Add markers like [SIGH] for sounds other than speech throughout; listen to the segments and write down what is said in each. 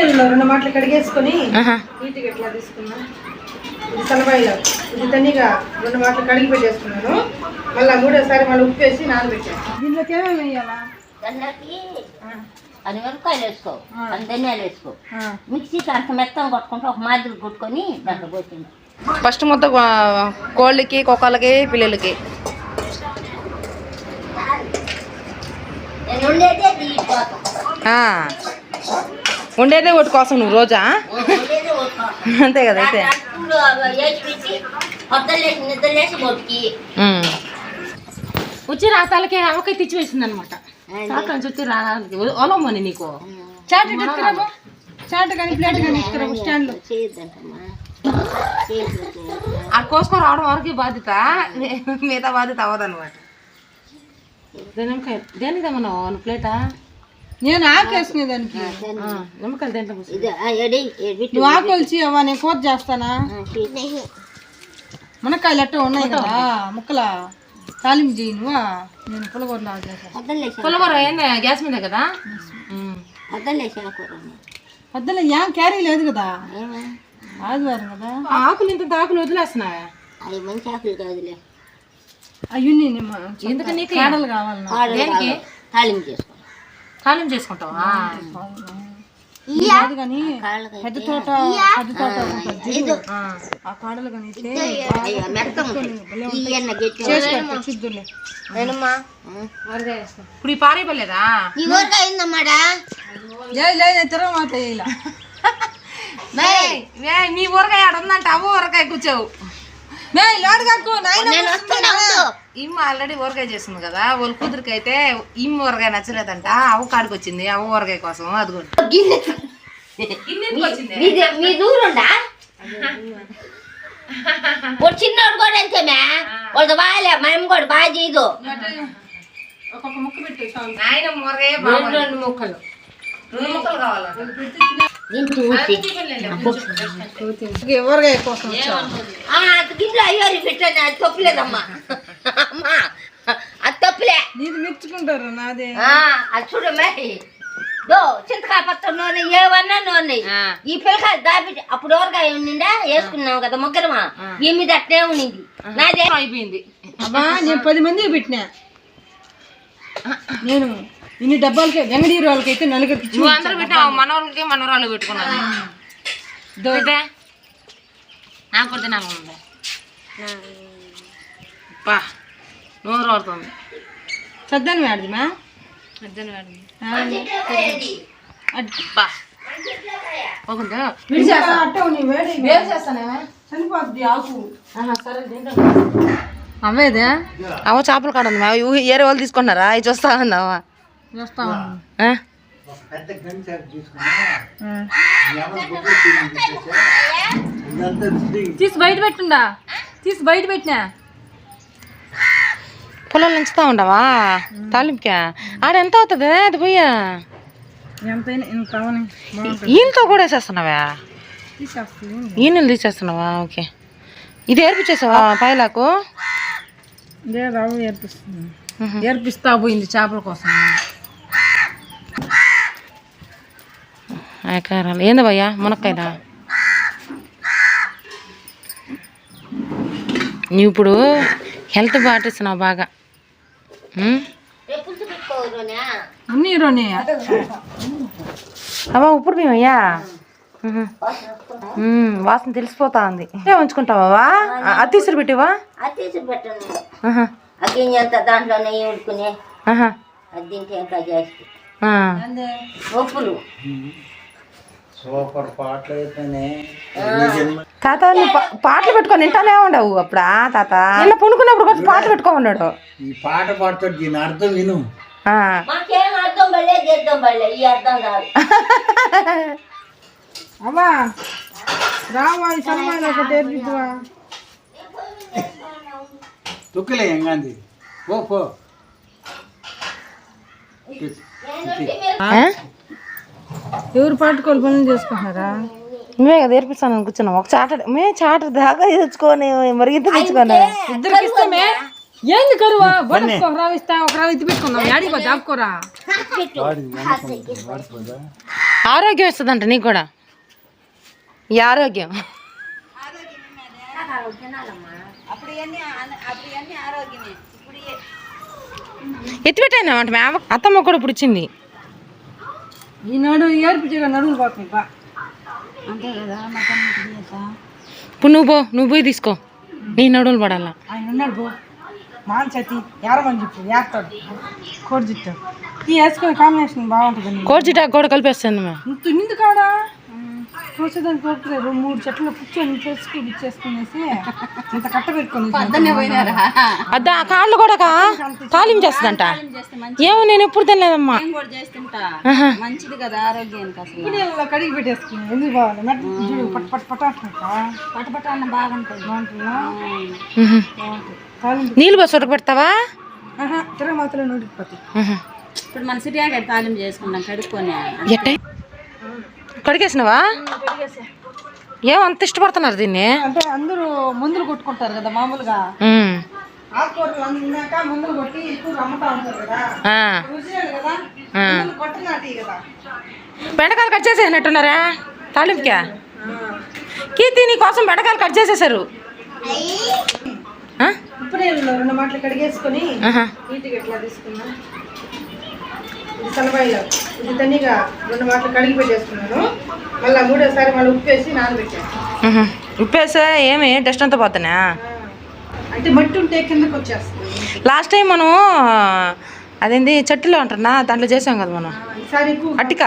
రెండు మాటలు కడిగేసుకొని ఆహా. నీట్గా ఎట్లా తీసుకున్నా? ఇది సలబాయిలో ఇది తనిగా రెండు మాటలు కడిగి పెట్టేసుకున్నాను. మళ్ళీ మూడోసారి మళ్ళీ ఉప్పు వేసి నానబెట్టాను. దీంట్లోకి ఏమేమి వేయాలా? దాంట్లోకి అది మిరపకాయలు వేసుకో. అది ధనియాలు వేసుకో. మిక్సీకి అంత మెత్తం కొట్టుకుంటే ఒక మాదిరి కొట్టుకొని దాంట్లో పోతుంది ఫస్ట్ మొత్తం కోళ్ళకి కుక్కలకి పిల్లలకి. నేను ఉండేదే. ఉండేదే ఒకటి కోసం నువ్వు రోజా? అంతే కదా అయితే. వచ్చి రాతాలకి ఆవకాయ తెచ్చి వేసింది అనమాట చాట్ నుంచి వచ్చి రాతాలకి ఒలమ్మని నీకు. చాట్ ఎత్తుకురాబో చాట్ కానీ ప్లేట్ కానీ ఎత్తుకురాబో స్టాండ్లో. ఆ కోసుకొని రావడం వరకు బాధ్యత. మిగతా బాధ్యత అవ్వదన్నమాట. నిమ్మకాయ దేనికి తెమ్మన్నావు ప్లేటా? నేను ఆకేసుకునే దానికి. నిమ్మకాయలు పెట్టు. నువ్వు ఆకొలిచి అవ్వ నేను కూర చేస్తానా. మునక్కాయలు అట్ట ఉన్నాయి కదా ముక్కల తాలింపు చేయి నువ్వా? నేను పొద్దులేసి పులగూర ఏంది? గ్యాస్ మీద కదా? పొద్దున ఏం క్యారీ లేదు కదా? ఆదివారం కదా? ఆకులు ఇంత ఆకులు వదిలేస్తున్నావా? అవి మంచి ఆకులు కాదులే. అయ్యుని ఎందుకు నీకు? కాదు. తాలింపు చేసుకో. కాలం చేసుకుంటావా? కానీ పెద్ద తోట పెద్ద తోట. ఆ కాడలు కానీ ఇప్పుడు ఈ తిరగమాత నీ ఊరకాయ అవ్వ కూర్చోవు మే లోడు కాకు నాయన నేను వస్తున్నా ఉండు ఇమ్మ ఆల్రెడీ ఊరకాయ చేస్తుంది కదా వాళ్ళ కూతురికి అయితే ఇమ్మ ఊరకాయ నచ్చలేదంట. అవ్వ కాడికి వచ్చింది అవ్వ ఊరకాయ కోసం అదిగోండి మీది మీ దూరుండా? చిన్నోడు కూడా అంతేమే. వాడు బాగాలే మేము కూడా బాగా చేయదు. ఒక్కొక్క ముక్క పెట్టు రెండు ముక్కలు. రెండు ముక్కలు కావాలంట దీంట్లో ఊసి. ఊరగాయ కోసం వచ్చా ఆ, అది గిన్నెలో అయ్యోరి పెట్టాను అది తప్పులేదమ్మా. అమ్మా అది తప్పులే. నీది మెచ్చుకుంటారు నాదే. ఆ, అది చూడు మరి. దో చింతకాయ పత్రం నూనె ఏవన్నా నూనె. ఈ పిల్లకాయ దాబి అప్పుడు ఊరగాయ ఉండిందా వేసుకున్నాం కదా ముగ్గురమా ఈ మీద అట్నే ఉండింది నాదే. అయిపోయింది. అబ్బా నేను పది మందికి పెట్టినా. నేను ఇన్ని డబ్బాలకి వెంగడీరు వాళ్ళకి అయితే నలుగురికి అందరూ పెట్టినా మనవరాలకి మనవరాలు పెట్టుకున్నాను దొరికితే నాకు నాకు ఉంది నూరు పడుతుంది సద్దాను మేడమా బా పోకుందా చనిపోద్ది ఆకు. అవేదే అవ్వ చేపల కాడ ఉంది అవి ఏరే వాళ్ళు తీసుకున్నారా అవి చూస్తా ఉందావా చూస్తా తీసి బయట పెట్టుండా. తీసి బయట పెట్టినా. పొలాలు నుంచుతా ఉండవా తాలింపుకా? ఆడ ఎంత అవుతుంది అది పోయా? ఈయనతో కూడా వేసేస్తున్నావా? ఈయనలు తీసేస్తున్నావా? ఓకే. ఇది ఏర్పించేసావా ఏర్పిస్తుంది ఏర్పిస్తా పోయింది చేపల కోసం. కారాలు ఏంది భయ్యా? మునక్కాయదా? నువ్వు ఇప్పుడు హెల్త్ పాటిస్తున్నావు బాగా. అవా ఇప్పుడు మేమయ్యా వాసన తెలిసిపోతా ఉంది ఏ ఉంచుకుంటావా అది తీసుకుని పెట్టివా? అది తీసి పెట్టను. ఆహా, అది ఎంత దాంట్లో నెయ్యి ఉడుకునే. ఇంకా ఆ. ఒప్పులు తాత పాటలు పెట్టుకొని వింటానే ఉండవు అప్పుడా తాత? నిన్న పునుకున్నప్పుడు కొంచెం పాటలు పెట్టుకో ఉన్నాడు ఈ పాట పాడుతాడు దీని అర్థం విను. ఆ. మాకేం అర్థం పడలే చేద్దాం పడలే ఈ అర్థం కాదు. అవ్వా రావా ఈ సన్మానం ఒకటి ఏర్పిద్దువా? తొక్కిలే ఎంగాంది పో పో. ఆ? ఎవరు పాటుకోలు పనులు చేసుకుంటున్నారా? నువ్వే కదా నేర్పిస్తాను కూర్చున్నాం. ఒక చాట మే చాట దాకా తెచ్చుకొని మరిగిద్ద తెచ్చుకోండి ఇద్దరికి ఇస్తామే ఏంది కరువా? బొడ్డు ఒక రావు ఇస్తా ఒక రావు ఎత్తి పెట్టుకుందాం. యాడికి పోతే ఆపుకోరా ఆరోగ్యం ఇస్తుందంట నీకు కూడా. ఈ ఆరోగ్యం. ఎత్తిపెట్టానమాట మేము అత్తమ్మ కూడా ఇప్పుడు ఇచ్చింది ఈనాడు ఏర్పించగా నడువులు పోతుంది బా. ఇప్పుడు నువ్వు పో నువ్వు పోయి తీసుకో. నీ నడువులు పడాలా. ఆయన ఉన్నాడు బో మాన్సతి ఎరమని చెప్పు ఏస్తాడు. కోడి జిట్టు ఈ వేసుకునే కాంబినేషన్ బాగుంటుంది కోర్చిటాకు కూడా కలిపేస్తుంది మేము. నిండు కాడా? చూసేదానికి కోరుకులేదు మూడు చెట్లు కూర్చొని చేసుకుని ఇచ్చేసుకునేసి ఇంత కట్ట పెట్టుకొని అద్దా ఆ కాళ్ళు కూడా తాలిం చేస్తుందంట. ఏమో నేను ఎప్పుడు తినలేదమ్మా. మంచిది కదా ఆరోగ్యానికి అసలు. కడిగి పెట్టేసుకుని ఎందుకు బాగుంది మెట్ట చూడు పట్ పట్ పట్ అంటున్నా పటపట అన్న బాగుంటుంది. బాగుంటుందా? నీళ్ళు పోసి ఉడకబెడతావా తిరగమాతలో నూడిపోతాయి. ఇప్పుడు మన సిటీ తాలింపు చేసుకున్నాం కడుక్కొని. ఎట్ట కడిగేసినవా? ఏం అంత ఇష్టపడుతున్నారు దీన్ని? అంటే అందరూ మందులు కొట్టుకుంటారు కదా మామూలుగా. ఉమ్. ఆకుకూరలు అన్నాక మందులు కొట్టి ఎక్కువ అమ్ముతా ఉంటారు కదా. ఆ. రుచిలేదు కదా. ఆ. మందులు కొట్టినాటి కదా. బెండకాయలు కట్ చేసేసినట్టున్నారా? తాలింపుకా? కీర్తి నీ కోసం బెండకాయలు కట్ చేసేసారు? ఇప్పుడే రెండు మాటలు కడిగేసుకొని. నీట్గా తీసుకున్నా ఇది సలవాయిలో ఇది తనిగా రెండు మాటలు కడిగి పెట్టేసుకున్నాను. మళ్ళీ మూడోసారి మళ్ళీ ఉప్పు వేసి నానబెట్టాను. ఉహు. ఉప్పేసా ఏమి డస్ట్ అంతా పోతానా? అంటే మట్టి ఉంటే కిందకు వచ్చేస్తుంది. లాస్ట్ టైం మనం అదేంది చెట్టులో ఉంటున్నా దాంట్లో చేసాం కదా మనం. అట్టిక.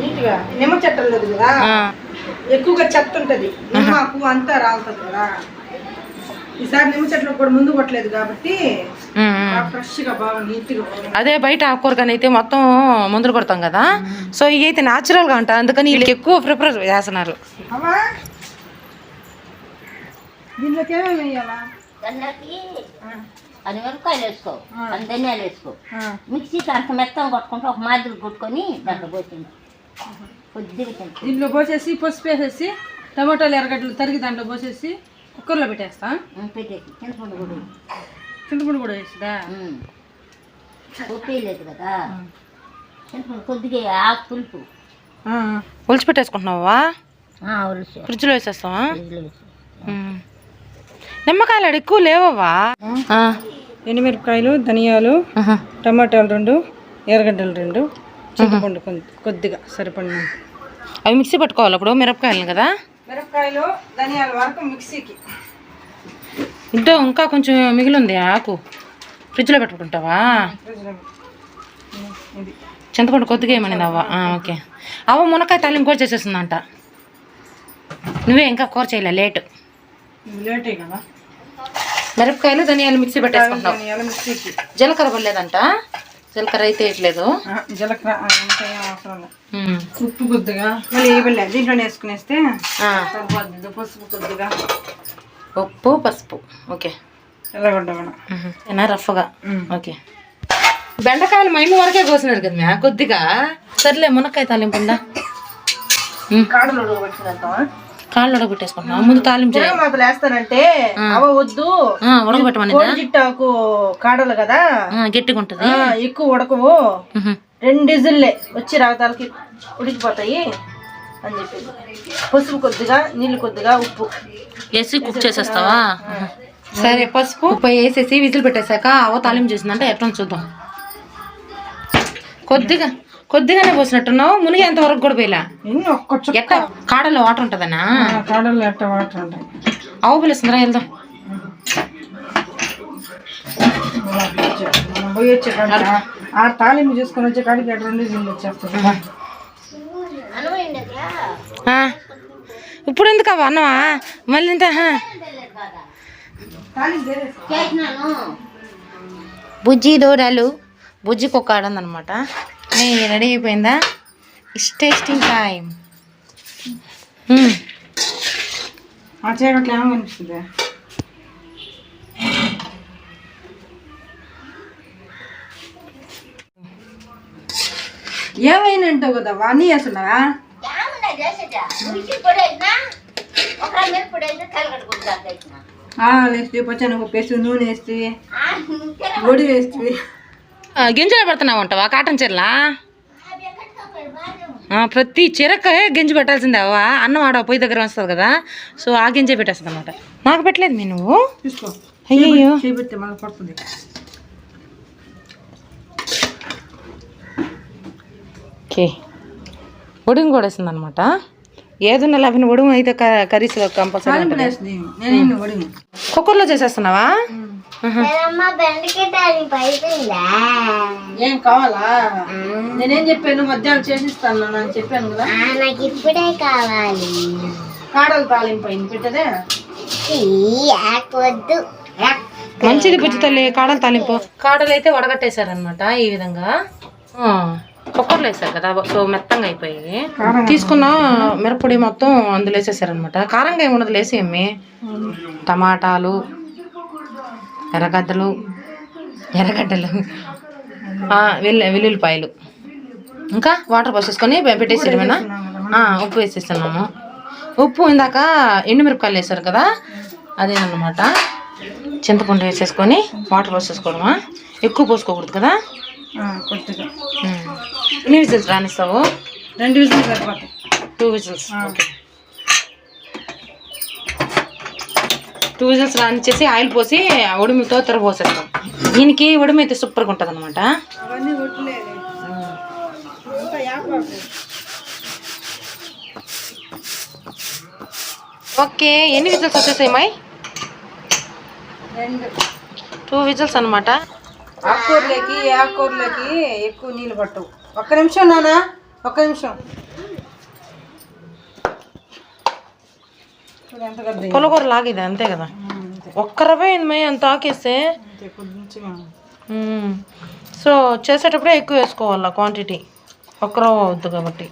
నీట్గా నిమ్మ చెట్టు ఉండదు కదా. ఎక్కువగా చెత్త ఉంటది నిమ్మకు అంతా రాలుతుంది కదా. ఈసారి నిమ్మ చెట్లు కూడా ముందు కొట్టలేదు కాబట్టి. బాగా అదే బయట ఆకుకూరగాని అయితే మొత్తం మందులు కొడతాం కదా. సో ఇవి అయితే న్యాచురల్గా ఉంటాయి. అందుకని వీళ్ళకి ఎక్కువ ప్రిఫర్ చేస్తున్నారు. ఏమేమి వేయాలా? అది మిరపకాయలు వేసుకో. అది ధనియాలు వేసుకో. మిక్సీకి అంత మెత్తం కొట్టుకుంటే ఒక మాదిరి కొట్టుకొని దాంట్లో పోసింది కొద్దిగా దీంట్లో పోసేసి పసుపు వేసేసి టమాటాలు ఎర్రగడ్డలు తరిగి దాంట్లో పోసేసి కుక్కర్లో పెట్టేస్తా. పెట్టేసి చింతపండు కూడా చింతపండు కూడా వేసిదా? వేయలేదు కదా. చింతపండు కొద్దిగా ఆకు పులుపు. ఒలిచి పెట్టేసుకుంటున్నావా? ఫ్రిడ్జ్లో వేసేస్తావా. నిమ్మకాయలు ఆడ ఎక్కువ లేవవా? ఆ. ఎండుమిరపకాయలు ధనియాలు. టమాటాలు రెండు ఎర్రగడ్డలు రెండు. చింతపండు కొద్ది- కొద్దిగా సరిపడిన అవి మిక్సీ పట్టుకోవాలి ఇప్పుడు మిరపకాయలు కదా? మిరపకాయలు ధనియాల వరకు మిక్సీకి. ఇంట్లో ఇంకా కొంచెం మిగిలి ఉంది ఆకు. ఫ్రిడ్జ్లో పెట్టుకుంటావా? చింతపండు కొద్దిగా ఏమనింది అవ్వ ఓకే. అవ్వ మునక్కాయ తాలింపు కూడా చేసేస్తుందంట నువ్వే ఇంకా కూర చేయలే లేట్. లేటే కదా? మిరపకాయలు ధనియాలు మిక్సీ పెట్టేసుకుంటావు జీలకర్ర పడలేదంట? జీలకర్ర అయితే వేయట్లేదు. జీలకర్ర అవసరం. ఉప్పు కొద్దిగా. మళ్ళీ వేయబడలే దీంట్లోనే వేసుకునేస్తే పసుపు కొద్దిగా. ఉప్పు పసుపు. ఓకే. ఏనా రఫ్గా? ఓకే. బెండకాయలు మైము వరకే కోసినారు కదా మ్యా? కొద్దిగా? సర్లే మునక్కాయ తాలింపు ఉందా? ఉమ్. కాడలు ఉడకబెట్టుకుంటాం కాళ్ళు ఉడకబెట్టేసుకుంటున్నా ముందు తాలింపు అవ వద్దు. ఉడకబెట్టమని జిట్టాకు కాడలు కదా? గట్టిగా ఉంటుంది. ఎక్కువ ఉడకవు. రెండు డిజిల్లే వచ్చి రాగతాలకి ఉడికిపోతాయి అని చెప్పి పసుపు కొద్దిగా నీళ్ళు కొద్దిగా ఉప్పు. వేసి కుక్ చేసేస్తావా? సరే పసుపు ఉప్పు వేసేసి విజిల్ పెట్టేశాక అవ తాలింపు చేసిందంటే ఎట్లా చూద్దాం. కొద్దిగా కొద్దిగానే పోసినట్టున్నావు మునిగేంత వరకు కూడా పోయిలా? ఎన్ని ఒక్క చుక్క. ఎట్ట? కాడలో వాటర్ ఉంటుందనా ఆ, కాడలు ఎట్ట వాటర్ ఉంటాయి అవు పిలుస్తుందిరా వెళ్దాం. పోయి వచ్చే ఆ- తాలింపు చూసుకొని వచ్చే కాడికి అటు రెండు నీళ్ళు వచ్చేస్తాయి. ఆ, ఇప్పుడు ఎందుకు అవ్వ అన్నవా మళ్ళీ ఇంత బుజ్జి దూడలు బుజ్జి కుక్క ఆడందనమాట. రెడీ అయిపోయిందా? ఇస్ టేస్టింగ్ టైం ఆ ఏమో కనిపిస్తుంది. ఏమైనా అంటావు కదా వాణి వేస్తున్నావా అయితే కలగడుకుంటా ఆవాలు వేస్తే నూనె వేస్తే పొడి వేస్తే ఆ, గింజలు పెడుతున్నావు అంటావా? కాటన్ చీరలా? ప్రతి చీరకే గింజ పెట్టాల్సిందే అవ్వ. అన్నం ఆడ పొయ్యి దగ్గర వస్తుంది కదా. సో ఆ గింజే పెట్టేస్తుంది అనమాట నాకు పెట్టలేదు మీ నువ్వు? పడుతుంది. ఓకే. ఒడుగు కూడా వేస్తుంది అనమాట ఏదున్నా లేకపోయినా ఒడుగు అయితే క- కర్రీస్లో కంపల్సరీ కుక్కర్లో చేసేస్తున్నావా? ఏం కావాలా? నేనేం చెప్పాను? మధ్యాహ్నం చేసిస్తాను అని చెప్పాను కదా. నాకు ఇప్పుడే కావాలి. కాడలు తాలింపు అయింది పెట్టదే? వద్దు మంచిది బుజ్జి తల్లి కాడలు తాలింపు. కాడలు అయితే వడగట్టేశారనమాట ఈ విధంగా. ఆ, కుక్కర్లో వేసారు కదా సో మెత్తంగా అయిపోయి. తీసుకున్న మిరప్పొడి మొత్తం అందులో వేసేసారనమాట కారంగా ఏమి ఉండదు లేసి అమ్మి టమాటాలు ఎర్రగడ్డలు ఎర్రగడ్డలు వెల్లు వెల్లుల్లిపాయలు. ఇంకా వాటర్ పోసేసుకొని పెట్టేసేయడమేనా ఉప్పు వేసేస్తున్నాము. ఉప్పు ఇందాక ఎండుమిరపకాయలు వేసారు కదా అదేనమాట చింతపండు వేసేసుకొని వాటర్ పోసేసుకోవడమా? ఎక్కువ పోసుకోకూడదు కదా? కొద్దిగా. ఎన్ని విజిల్స్ రానిస్తావు? రెండు విజులు సరిపోతాయి. Two whistles? Okay. Two whistles రానిచ్చేసి oil పోసి ఉడిమితో తెర పోసేస్తాం. దీనికి ఉడిమి అయితే సూపర్గా ఉంటుంది అనమాట ఓకే ఎన్ని విజిల్స్ వచ్చేసాయి మై టూ విజిల్స్ అనమాట ఆకుకూరలోకి ఆకుకూరలోకి ఎక్కువ నీళ్ళు పట్టవు. ఒక్క నిమిషం నానా ఒక్క నిమిషం. పులగూర లాగిది అంతే కదా? ఒక్క రవ్వ అయింది మై అంత ఆకేస్తే. సో చేసేటప్పుడే ఎక్కువ వేసుకోవాలా క్వాంటిటీ ఒక్క రవ్వ వద్దు కాబట్టి.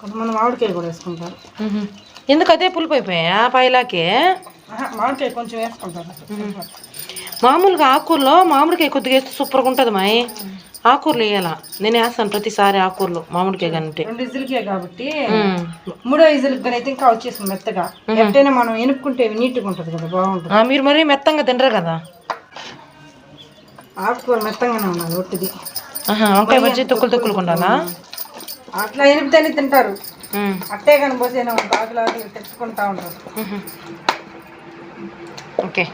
కొంతమంది మామిడికాయ కూడా వేసుకుంటారు. మ్మ్. ఎందుకు అదే పులుపు అయిపోయా పైలాకి? మామిడికాయ కొంచెం వేసుకుంటారు. మామూలుగా ఆకుకూరలో మామిడికాయ కొద్దిగా వేస్తే సూపర్గా ఉంటుంది మాయి. ఆకుకూరలు వేయాల? నేను వేస్తాను ప్రతిసారి ఆకుకూరలు మామిడికాయ కంటే. రెండు ఇజులకే కాబట్టి. మూడో ఇజులకి కానీ అయితే ఇంకా వచ్చేసింది మెత్తగా. ఎట్టైనా మనం ఎనుపుకుంటే నీట్గా ఉంటుంది కదా బాగుంటుంది. మీరు మరీ మెత్తంగా తినరు కదా? ఆకుకూర మెత్తంగానే ఉన్నది ఒట్టిది. వంకాయ బజ్జీ తొక్కులు తొక్కులు ఉండాలా అట్లా ఎనిపితేనే తింటారు. అట్టే కానీ ఆకులు ఆకులు తెచ్చుకుంటా ఉంటారు. ఓకే.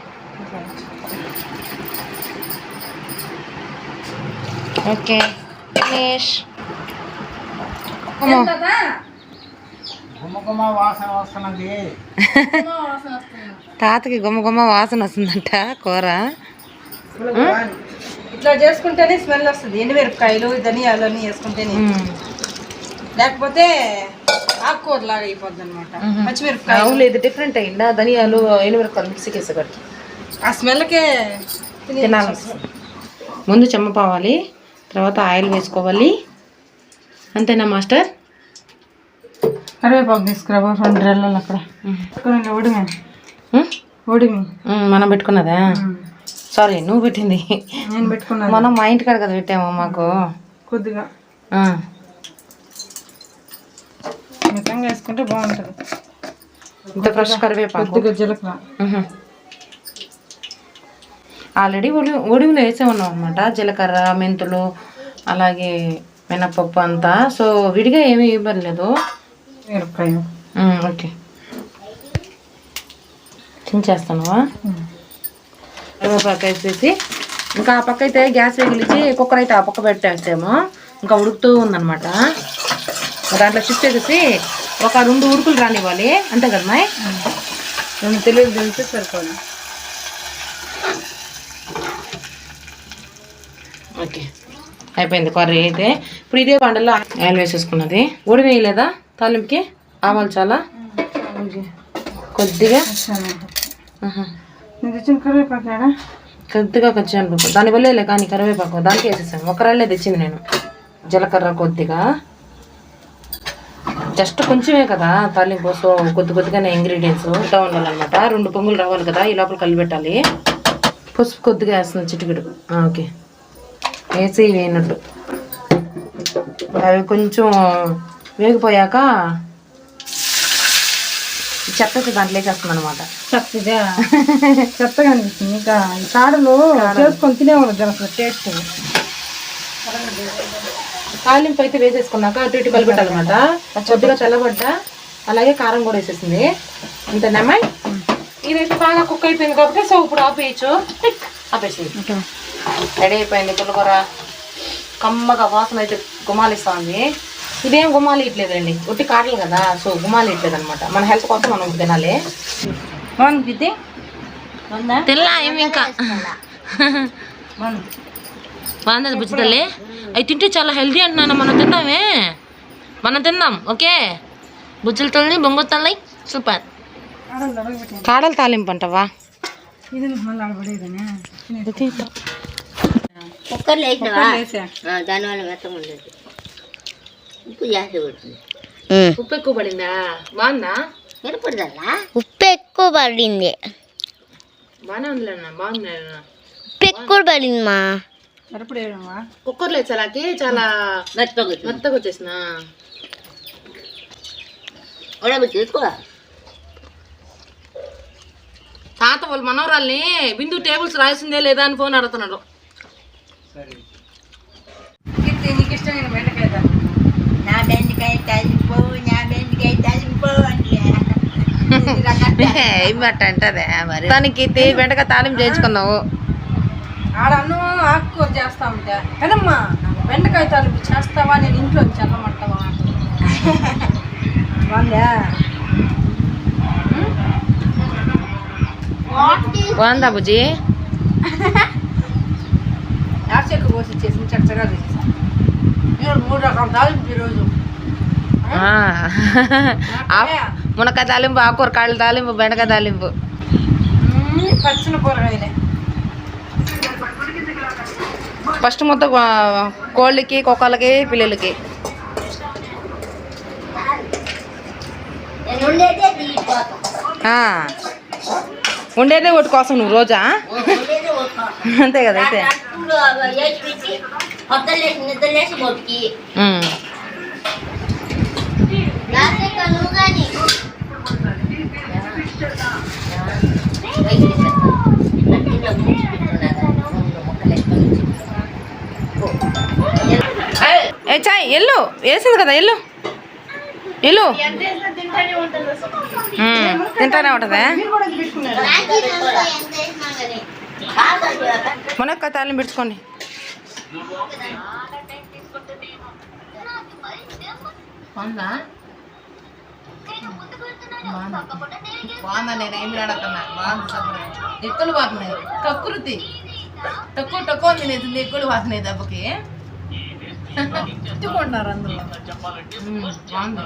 ఓకే ఫినిష్ తాతకి గుమ్మ గుమ్మ వాసన వస్తుందంట కూర. ఇట్లా చేసుకుంటేనే స్మెల్ వస్తుంది. ఎండుమిరపకాయలు ధనియాలు అన్ని వేసుకుంటేనే. లేకపోతే ఆకుకూర లాగా అయిపోద్ది అనమాట పచ్చిమిరపకాయ అవును ఇది డిఫరెంట్ అయిందా. ధనియాలు ఎనిమిరకాయలు మిక్సీకి వేసేకడికి ఆ స్మెల్కే తినాలనిపిస్తుంది ముందు చెమ్మపావాలి తర్వాత ఆయిల్ వేసుకోవాలి. అంతేనా మాస్టర్? కరివేపాకు తీసుకురా రెండు రెల్లలు అక్కడ. ఉడిమి? ఉడిమి మనం పెట్టుకున్నదా? సారీ నువ్వు పెట్టింది. నేను పెట్టుకున్నాను మనం మా ఇంటికాడ కదా పెట్టాము మాకు. కొద్దిగా. మితంగా వేసుకుంటే బాగుంటుంది. ఇంత ఫ్రెష్ కరివేపాకు. కొద్దిగా జీలకర్ర. ఆల్రెడీ ఒడి ఒడివులు వేసే ఉన్నాం అనమాట జీలకర్ర మెంతులు అలాగే మినపప్పు అంతా. సో విడిగా ఏమీ ఇవ్వలేదు మిరపకాయ. ఓకే. చించేస్తానువా కరివేపాకు వేసేసి ఇంకా ఆ పక్క అయితే గ్యాస్ వెగిలిచి కుక్కర్ అయితే ఆ పక్క పెట్టేస్తాము ఇంకా ఉడుకుతూ ఉందన్నమాట. దాంట్లో షిఫ్ట్ చేసేసి ఒక రెండు ఉడుకులు రానివ్వాలి. అంతే కదా మాయ్? రెండు తెలుగు తెలిసి సరిపోదు. ఓకే. అయిపోయింది కర్రీ అయితే. ఇప్పుడు ఇదే పండలో ఆయిల్ వేసేసుకున్నది. ఉడి వేయలేదా తాలింపుకి? ఆవాలు చాలా? కొద్దిగా? కొద్దిగా ఖర్చు అనుకుంటా దాని వల్లే కానీ కరివేపాకు. దానికి వేసేసాను. ఒక రాళ్ళే తెచ్చింది నేను. జీలకర్ర కొద్దిగా. జస్ట్ కొంచెమే కదా తాలింపు. సో కొద్ది కొద్దిగానే ఇంగ్రీడియంట్స్ ఇట్లా ఉండాలన్నమాట. రెండు పొంగులు రావాలి కదా ఈ లోపల కలిపెట్టాలి. పసుపు కొద్దిగా వేస్తుంది చిటికెడు. ఓకే. వేసి వేయనట్టు అవి కొంచెం వేగిపోయాక చెత్త దాంట్లో వేసేస్తుంది అనమాట చెత్తగా? చెత్తగా అనిపిస్తుంది. ఇంకా ఈ కాడలు చేసుకొని తినేవాళ్ళు జర టేస్ట్. తాలింపు అయితే వేసేసుకున్నాక అటు ఇటు కలిపెట్టాలన్నమాట కొద్దిగా చల్లబడ్డ అలాగే కారం కూడా వేసేసింది. అంతేనమ్మా ఇదైతే బాగా కుక్ అయిపోయింది కాబట్టి సో ఇప్పుడు ఆపేయచ్చు. ఆపేసి రెడీ అయిపోయింది పుల్లకూర కమ్మగా వాసన అయితే గుమాలిస్తుంది ఇదేం గుమాలి ఇట్లేదండి. ఉట్టి కాటలు కదా సో గుమాలి ఇట్లేదు అనమాట మన హెల్త్ కోసం మనం తినాలి. బాగుంది ఏమి ఇంకా? బాగుంది బుజ్జి తల్లి. అవి తింటే చాలా హెల్దీ అంటున్నాను. మనం తిందామే. మనం తిందాం ఓకే? బుజ్జుల తల్లి బొంగు తల్లి సూపర్. కాడలు తాలింపు అంటవా? ఇది కుక్కర్లో వేసినావా ఆ, దానివల్ల మెత్తం ఉండదు. ఉప్పు జాస్తి పడుతుంది. ఉప్పు ఎక్కువ పడిందా? బాగుందా? మిరపడదల్లా ఉప్పు ఎక్కువ పడింది. బాగానే ఉందిలేనా బాగుంది ఉప్పు ఎక్కువ పడింది మా. మిరపడేయడమా కుక్కర్లో వేసాలాకి చాలా మెత్తగా మెత్తగా వచ్చేసిన ఉడబెట్టి ఎక్కువ తాత వాళ్ళ మనవరాల్ని బిందు టేబుల్స్ రాసిందే లేదా అని ఫోన్ అడుగుతున్నాడు. [LAUGHS] నీకు ఇష్టమైన బెండకాయ నా బెండకాయ తాలింపు నా బెండకాయ తాలింపు అంటే ఏమట్ట అంటదే మరి దానికి బెండకాయ తాలింపు చేయించుకున్నావు ఆడ అన్నం ఆకుకూర చేస్తా ఉంటే కదమ్మా బెండకాయ తాలింపు చేస్తావా? నేను ఇంట్లో చల్లమంటావా? బాగుందా బాగుందా [LAUGHS] బుజ్జి యాసెక్కు పోసి ఇచ్చేసి చక్కగా చేసేసాను నేను మూడు రకాల తాలింపు ఈరోజు. మునక్కాయ తాలింపు ఆకుకూర కాళ్ళ తాలింపు బెండకాయ తాలింపు. పచ్చిన కూరగాయలే. ఫస్ట్ మొత్తం కోళ్ళకి కుక్కలకి పిల్లలకి. ఉండేదే దీనికోసం ఆ. ఉండేదే ఒకటి కోసం నువ్వు రోజా? అంతే కదా అయితే. ఏ చాయ్ ఎల్లు. వేసింది కదా ఎల్లు. ఎల్లు. తింటానే ఉంటుందా? మునక్కాయ తాలింపు పెట్టుకోండి బాగుందా? బాగుందా నేను ఏమి అడుగుతున్నా బాగుంది ఎక్కులు పోతున్నాయి కక్కురుతి తక్కువ తక్కువ తినేది ఎక్కులు పోతున్నాయి దెబ్బకి. [LAUGHS] తిట్టుకుంటున్నారు అందులో. బాగుంది.